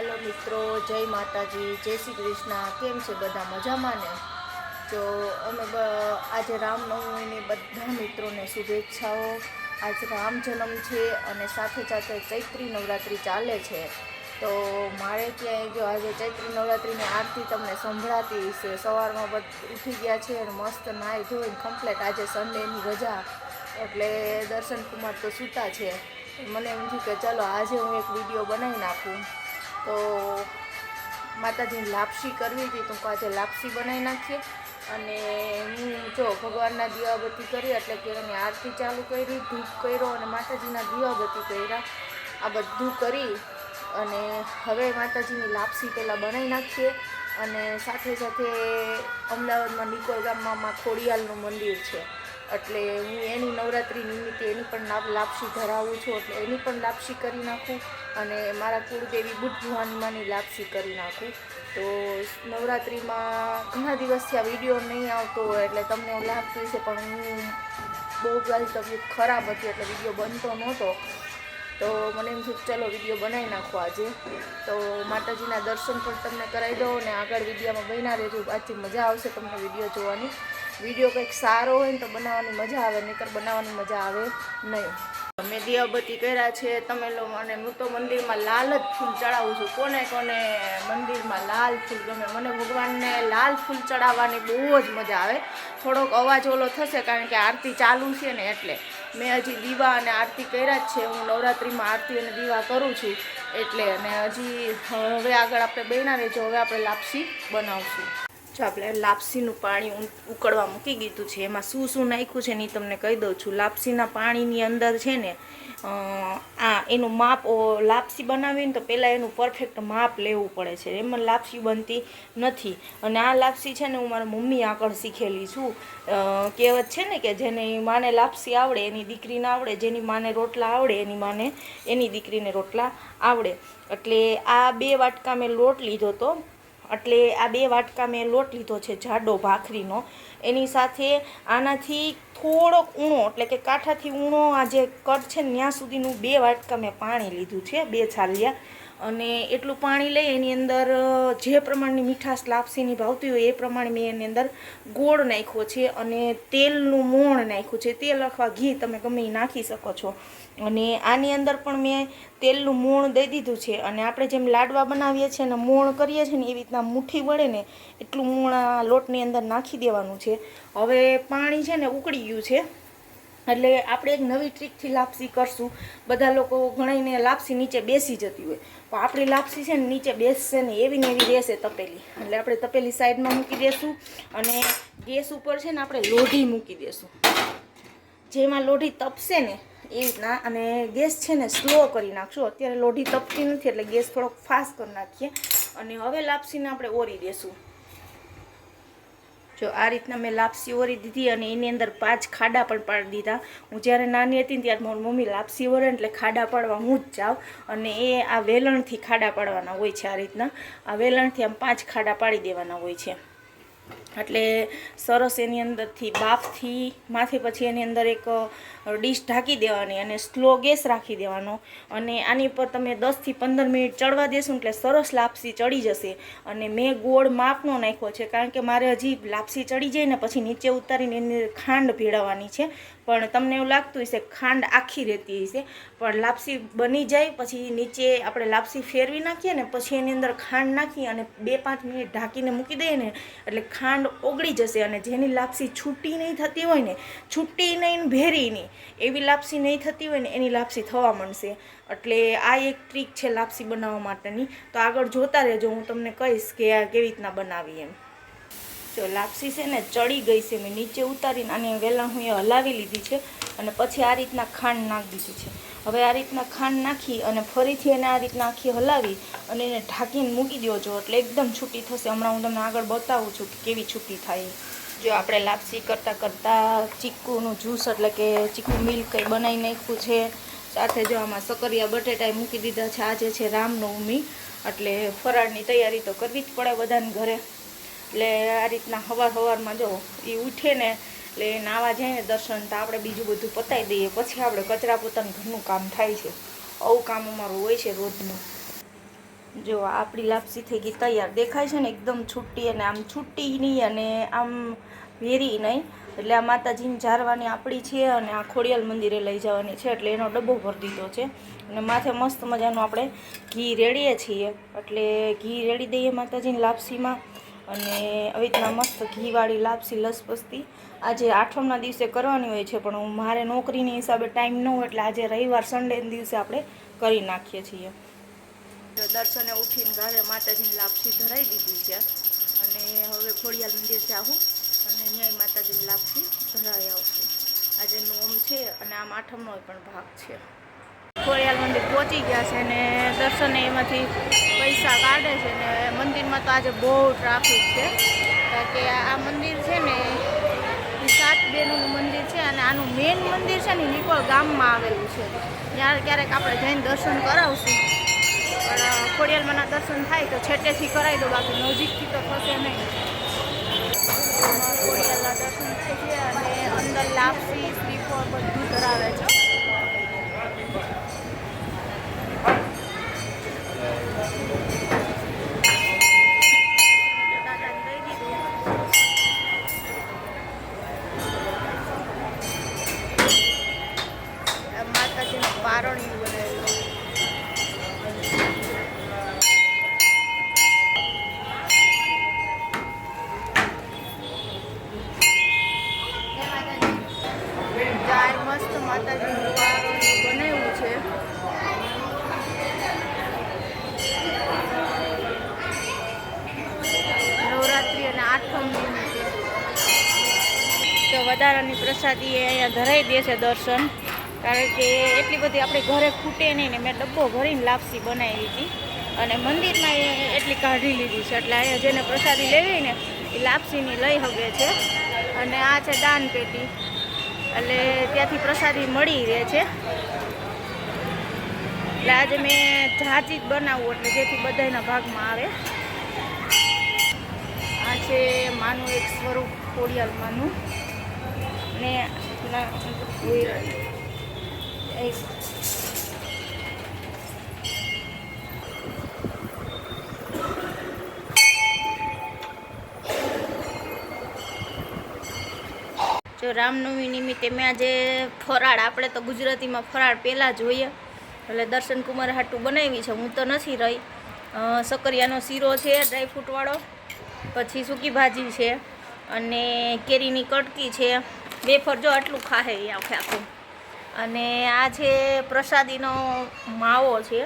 Hello મિત્રો, જય માતાજી, જય શ્રી કૃષ્ણ. કેમ છે બધા મજામાં ને? તો અમે આજે રામનવમીની બધા મિત્રોને શુભેચ્છાઓ. આજ રામ જન્મ છે અને સાથે સાથે ચૈત્રી નવરાત્રિ ચાલે છે. તો મારે ક્યાંય જો આજે ચૈત્રી નવરાત્રિની આરતી તમને સંભળાતી છે સવારમાં બધ, ઉઠી ગયા છે અને મસ્ત નાહી ધોઈને કમ્પ્લેટ આજે સન્ડેની રજા. એટલે દર્શન કુમાર તો સૂતા છે. મને એમ થયું કે ચાલો આજે હું એક વીડિયો બનાવી નાખું. તો માતાજીની લાપસી કરવી હતી તો આજે લાપસી બનાવી નાખીએ અને હું જો ભગવાનના દીવાબત્તી કરી એટલે કે એની આરતી ચાલુ કરી, ધૂપ કર્યો અને માતાજીના દીવાબત્તી કર્યા. આ બધું કરી અને હવે માતાજીની લાપસી પહેલાં બનાવી નાખીએ. અને સાથે સાથે અમદાવાદમાં નિકોલ ગામમાં ખોડિયાલનું મંદિર છે. એટલે હું એની નવરાત્રિ નિમિત્તે એની પણ લાપ- લાપસી ધરાવું છું, એટલે એની પણ લાપસી કરી નાખું અને મારા કુળદેવી બુદ્ધ ભવાનીમાંની લાપસી કરી નાખું. તો નવરાત્રિમાં ઘણા દિવસથી આ વીડિયો નહીં આવતો એટલે તમને એવું લાગતું હશે, પણ હું બહુ મારી તબિયત ખરાબ હતી, એટલે વીડિયો બનતો નહોતો. તો મને એમ થયું ચલો વીડિયો બનાવી નાખો આજે. તો માતાજીના દર્શન પણ તમને કરાવી દો અને આગળ વિડીયોમાં બન્યા રહેજો. આજથી મજા આવશે તમને વીડિયો જોવાની. વીડિયો કંઈક સારો હોય ને તો બનાવવાની મજા આવે, નહીંતર બનાવવાની મજા આવે નહીં. મેં દીવાબત્તી કર્યા છે, તમે લોકો અને હું તો મંદિરમાં લાલ જ ફૂલ ચડાવું છું. કોને કોને મંદિરમાં લાલ ફૂલ ગમે, મને ભગવાનને લાલ ફૂલ ચડાવવાની બહુ જ મજા આવે. થોડોક અવાજ ઓલો થશે કારણ કે આરતી ચાલુ છે ને એટલે. મેં હજી દીવા અને આરતી કર્યા જ છે, હું નવરાત્રિમાં આરતી અને દીવા કરું છું. એટલે અને હજી હવે આગળ આપણે બનાવીએ જો હવે આપણે લાપસી બનાવશું. જો આપણે લાપસીનું પાણી ઉકળવા મૂકી દીધું છે, એમાં શું શું નાખ્યું છે ને તમને કહી દઉં છું. લાપસીના પાણીની અંદર છે ને આ એનું માપ લાપસી બનાવીને તો પહેલાં એનું પરફેક્ટ માપ લેવું પડે છે. એમાં લાપસી બનતી નથી. અને આ લાપસી છે ને હું મારા મમ્મી આગળ શીખેલી છું. કહેવત છે ને કે જેને માને લાપસી આવડે, એની દીકરીને આવડે, જેની માને રોટલા આવડે, એની માને, એની દીકરીને રોટલા આવડે. એટલે આ બે વાટકા મેં લોટ લીધો તો એટલે આ બે વાટકા મેં લોટ લીધો છે જાડો ભાખરીનો. એની સાથે આનાથી થોડોક ઊણો એટલે કે કાંઠાથી ઊણો આ જે કટ છે ત્યાં સુધીનું બે વાટકા મેં પાણી લીધું છે, બે છાલિયા. અને એટલું પાણી લઈ એની અંદર જે પ્રમાણની મીઠાશ લાપસીની ભાવતી હોય એ પ્રમાણે મેં એની અંદર ગોળ નાખ્યો છે અને તેલનું મોણ નાખ્યું છે. તેલ અથવા ઘી તમે ગમે નાખી શકો છો. અને આની અંદર પણ મેં તેલનું મોણ દઈ દીધું છે અને આપણે જેમ લાડવા બનાવીએ છીએ અને મોણ કરીએ છીએ ને એવી રીતના મુઠ્ઠી વળે ને એટલું મોણ આ લોટની અંદર નાખી દેવાનું છે. હવે પાણી છે ને ઉકળી ગયું છે. એટલે આપણે એક નવી ટ્રીકથી લાપસી કરશું. બધા લોકો ઘણાઈને લાપસી નીચે બેસી જતી હોય. પણ આપણી લાપસી છે ને નીચે બેસશે ને એવી ને એવી રહેશે તપેલી. એટલે આપણે તપેલી સાઈડમાં મૂકી દેશું અને ગેસ ઉપર છે ને આપણે લોઢી મૂકી દેશું. જેમાં લોઢી તપશે ને એ રીતના અને ગેસ છે ને સ્લો કરી નાખશું. અત્યારે લોઢી તપતી નથી એટલે ગેસ થોડોક ફાસ્ટ કરી નાખીએ. અને હવે લાપસીને આપણે ઓરી દેશું. જો આ રીતના મેં લાપસી ઓરી દીધી અને એની અંદર પાંચ ખાડા પણ પાડી દીધા. હું જ્યારે નાની હતી ને ત્યારે મારી મમ્મી લાપસી ઓરે એટલે ખાડા પાડવા હું જ જાઉં. અને એ આ વેલણથી ખાડા પાડવાના હોય છે આ રીતના. આ વેલણથી આમ પાંચ ખાડા પાડી દેવાના હોય છે. એટલે સરસ એની અંદરથી બાફથી માથે પછી એની અંદર એક ડીશ ઢાંકી દેવાની અને સ્લો ગેસ રાખી દેવાનો. અને આની પર તમે દસથી પંદર મિનિટ ચડવા દેશો એટલે સરસ લાપસી ચડી જશે. અને મેં ગોળ માપનો નાખ્યો છે, કારણ કે મારે હજી લાપસી ચડી જાય ને પછી નીચે ઉતારીને એની ખાંડ ભેળવવાની છે. પણ તમને એવું લાગતું હશે ખાંડ આખી રહેતી હશે. પણ લાપસી બની જાય, પછી નીચે આપણે લાપસી ફેરવી નાખીએ ને પછી એની અંદર ખાંડ નાખી અને બે પાંચ મિનિટ ઢાંકીને મૂકી દઈએ ને એટલે ખાંડ ઓગળી જશે અને જેની લાપસી છૂટી નહીં થતી હોય ને, છૂટી નહીં ભેરી નહીં, એવી લાપસી નહીં થતી હોય ને એની લાપસી થવા માંડશે. એટલે આ એક ટ્રીક છે લાપસી બનાવવા માટેની. તો આગળ જોતા રહેજો, હું તમને કહીશ કે આ કેવી રીતના બનાવી એમ. જો લાપસી છે ને ચડી ગઈ છે મેં નીચે ઉતારીને આની વેલણ હું એ હલાવી લીધી છે અને પછી આ રીતના ખાંડ નાખી દીધી છે. હવે આ રીતના ખાંડ નાખી અને ફરીથી એને આ રીતના આખી હલાવી અને એને ઢાંકીને મૂકી દો છો એટલે એકદમ છૂટી થશે. હમણાં હું તમને આગળ બતાવું છું કે કેવી છૂટી થાય. જો આપણે લાપસી કરતાં કરતાં ચીકુનું જ્યુસ એટલે કે ચીકુ મિલ્ક કંઈ બનાવી નાખ્યું છે. સાથે જો આમાં સકરિયા બટેટા મૂકી દીધા છે. આજે છે રામનવમી એટલે ફરાળની તૈયારી તો કરવી જ પડે બધાને ઘરે. એટલે આ રીતના સવાર સવારમાં જો એ ઉઠે ને એટલે નાવા જાય ને દર્શન તો આપણે બીજું બધું પતાવી દઈએ. પછી આપણે કચરા પોતાનું ઘરનું કામ થાય છે. આવું કામ અમારું હોય છે રોજનું. જો આપણી લાપસી થઈ ગઈ, તૈયાર દેખાય છે ને એકદમ છૂટી અને આમ છૂટી નહીં અને આમ વેરી નહીં. એટલે આ માતાજીની જારવાની આપણી છે અને આ ખોડિયાલ મંદિરે લઈ જવાની છે. એટલે એનો ડબ્બો ભરી દીધો છે. અને માથે મસ્ત મજાનું આપણે ઘી રેડીએ છીએ. એટલે ઘી રેડી દઈએ માતાજીની લાપસીમાં. અને આવી રીતના મસ્ત ઘીવાળી લાપસી લસપસતી આજે આઠમના દિવસે કરવાની હોય છે, પણ મારે નોકરીની હિસાબે ટાઈમ ન હોય એટલે આજે રવિવાર સન્ડે દિવસે આપણે કરી નાખીએ છીએ. દર્શને ઉઠીને ઘરે માતાજીની લાપસી ધરાઈ દીધી છે. અને હવે ખોડિયાલ મંદિર જાઉં અને ન્યાય માતાજીની લાપસી ધરાઈ આવશે. આજે નોમ છે અને આમ આઠમનો પણ ભાગ છે. ખોડિયાલ મંદિર પહોંચી ગયા છે ને દર્શને એમાંથી પૈસા કાઢે છે ને મંદિરમાં તો આજે બહુ ટ્રાફિક છે. કારણ કે આ મંદિર છે ને, એ સાત બેનું મંદિર છે અને આનું મેઇન મંદિર છે ને નિકોળ ગામમાં આવેલું છે. ત્યાં ક્યારેક આપણે જઈને દર્શન કરાવશું. પણ ખોડિયાલમાંના દર્શન થાય તો છેટેથી કરાવી દો, બાકી નજીકથી તો થશે નહીં. ખોડિયાલના દર્શન થાય છે અને અંદર લાપસી શ્રીફળ બધું ધરાવે છે. પ્રસાદી અહીંયા ધરાઈ દે છે દર્શન. કારણ કે એટલી બધી આપણે ઘરે ખૂટે નહીં ને મેં ડબ્બો ભરીને લાપસી બનાવી હતી. અને મંદિરમાં એ એટલી કાઢી લીધી છે. એટલે અહીંયા જેને પ્રસાદી લેવી ને એ લાપસીની લઈ શકે છે. અને આ છે દાન પેટી એટલે ત્યાંથી પ્રસાદી મળી રહે છે. એટલે આજે મેં જાજી જ બનાવવું એટલે જેથી બધાના ભાગમાં આવે. આ છે માનું એક સ્વરૂપ ખોડિયાલ માનું. ને ના- જો રામનવમી નિમિત્તે મેં આજે ફરાળ, આપણે તો ગુજરાતીમાં ફરાળ પહેલાં જોઈએ. એટલે દર્શન કુમાર હાટું બનાવી છે, હું તો નથી રહી. સકરિયાનો શીરો છે ડ્રાયફ્રૂટવાળો પછી સૂકી ભાજી છે, અને કેરીની કટકી છે. વેફર જો આટલું ખાહે એ આખે આખું. અને આ છે પ્રસાદીનો માવો છે,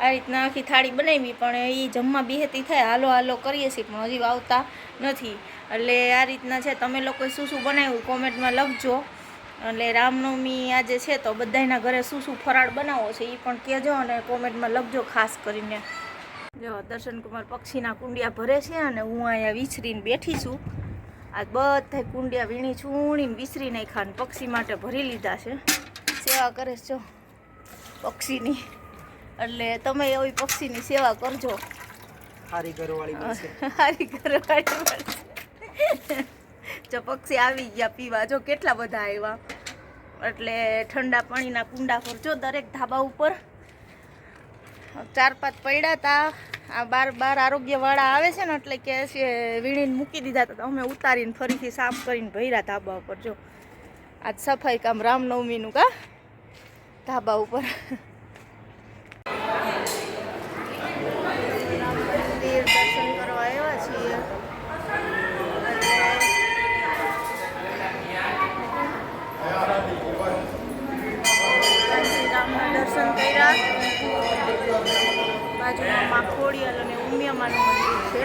આ રીતના આખી થાળી બનાવી, પણ એ જમવા બેહતી થાય, હાલો હાલો કરીએ છીએ, પણ હજી આવતા નથી. એટલે આ રીતના છે, તમે લોકોએ શું શું બનાવ્યું કોમેન્ટમાં લખજો. એટલે રામનવમી આજે છે, તો બધાના ઘરે શું શું ફરાળ બનાવો છે, એ પણ કહેજો અને કોમેન્ટમાં લખજો, ખાસ કરીને. જો દર્શનકુમાર પક્ષીના કુંડિયા ભરે છે, અને હું અહીંયા વિછરીને બેઠી છું. આ બધા કુંડિયા વીણી છૂણીને વિસરી નાખ્યા અને પક્ષી માટે ભરી લીધા છે. સેવા કરે છો જો પક્ષીની. એટલે તમે એવી પક્ષીની સેવા કરજો. હારી ઘરવાળી હારી ઘરવાળી જો પક્ષી આવી ગયા પીવા જો કેટલા બધા આવ્યા. એટલે ઠંડા પાણીના કુંડા કરજો દરેક ધાબા ઉપર ચાર પાંચ પડ્યા હતા આ બાર બાર આરોગ્યવાળા આવે છે ને એટલે કે છે, વીણીને મૂકી દીધા હતા તો અમે ઉતારીને ફરીથી સાફ કરીને ભર્યા ધાબા ઉપર, જો. આજ સફાઈ કામ રામનવમીનું કા? ધાબા ઉપર. દર્શન મા ખોડિયલ અને ઉમિયામાનું મંદિર છે.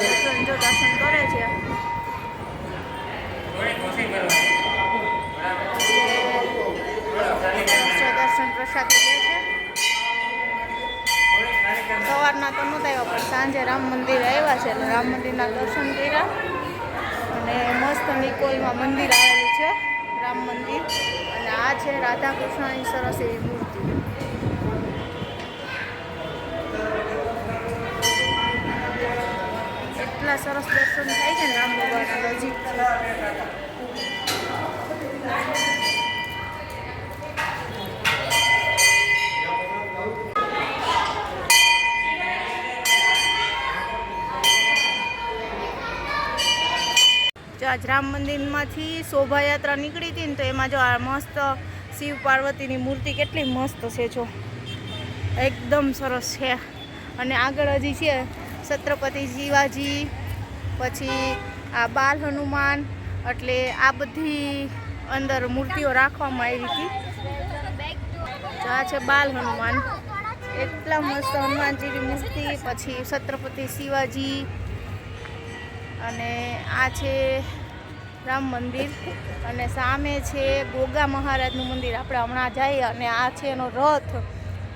દર્શન જો દર્શન કરે છે. દર્શન પ્રસાદ લે છે. સવારના તો નહોતા આવ્યા, પણ સાંજે રામ મંદિર આવ્યા છે, એટલે રામ મંદિરના દર્શન કર્યા. અને મસ્ત નિકોલમાં મંદિર આવેલું છે, રામ મંદિર. અને આ છે રાધા કૃષ્ણની સરસ એવી મૂર્તિ. એટલા સરસ દર્શન થાય છે ને રામ ભગવાનના નજીક જો આજ રામ મંદિરમાંથી શોભાયાત્રા નીકળી હતી ને તો એમાં જો આ મસ્ત શિવ પાર્વતીની મૂર્તિ કેટલી મસ્ત છે જો. એકદમ સરસ છે. અને આગળ હજી છે છત્રપતિ શિવાજી, પછી આ બાલ હનુમાન, એટલે આ બધી અંદર મૂર્તિઓ રાખવામાં આવી હતી. આ છે બાલ હનુમાન. એટલા મસ્ત હનુમાનજીની મૂર્તિ, પછી છત્રપતિ શિવાજી, અને આ છે રામ મંદિર, અને સામે છે ગોગા મહારાજનું મંદિર. આપણે હમણાં જઈએ અને આ છે એનો રથ.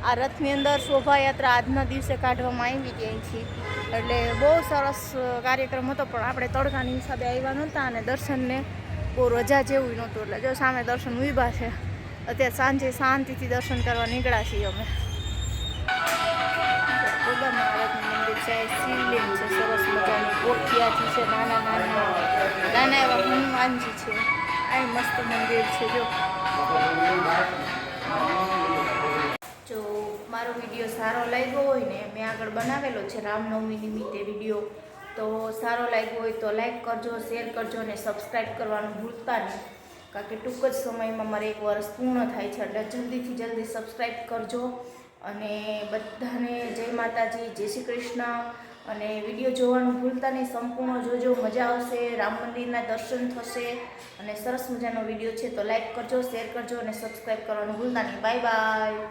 આ રથની અંદર શોભાયાત્રા આજના દિવસે કાઢવામાં આવી ગઈ છે. એટલે બહુ સરસ કાર્યક્રમ હતો. પણ આપણે તડકાની હિસાબે આવ્યા નહોતા અને દર્શનને બહુ રજા જેવું નહોતું. એટલે જો સામે દર્શન ઊભા છે, અત્યારે સાંજે શાંતિથી દર્શન કરવા નીકળ્યા છીએ અમે. મંદિર છે શિવલિંગ છે, સરસ મજાની કોઠિયાથી છે, નાના નાના નાના એવા હનુમાનજી છે. આ મસ્ત મંદિર છે, જો. મારો વીડિયો સારો લાગ્યો હોય ને, મેં આગળ બનાવેલો છે રામનવમી નિમિત્તે વીડિયો. તો સારો લાગ્યો હોય તો લાઈક કરજો, શેર કરજો અને સબસ્ક્રાઈબ કરવાનું ભૂલતા નહીં. કારણ કે ટૂંક જ સમયમાં મારે એક વર્ષ પૂર્ણ થાય છે, એટલે જલ્દીથી જલ્દી સબસ્ક્રાઈબ કરજો. અને બધાને જય માતાજી, જય શ્રી કૃષ્ણ. અને વીડિયો જોવાનું ભૂલતા નહીં, સંપૂર્ણ જોજો, મજા આવશે, રામ મંદિરના દર્શન થશે. અને સરસ મજાનો વીડિયો છે, તો લાઈક કરજો, શેર કરજો અને સબસ્ક્રાઈબ કરવાનું ભૂલતા નહીં. Bye bye.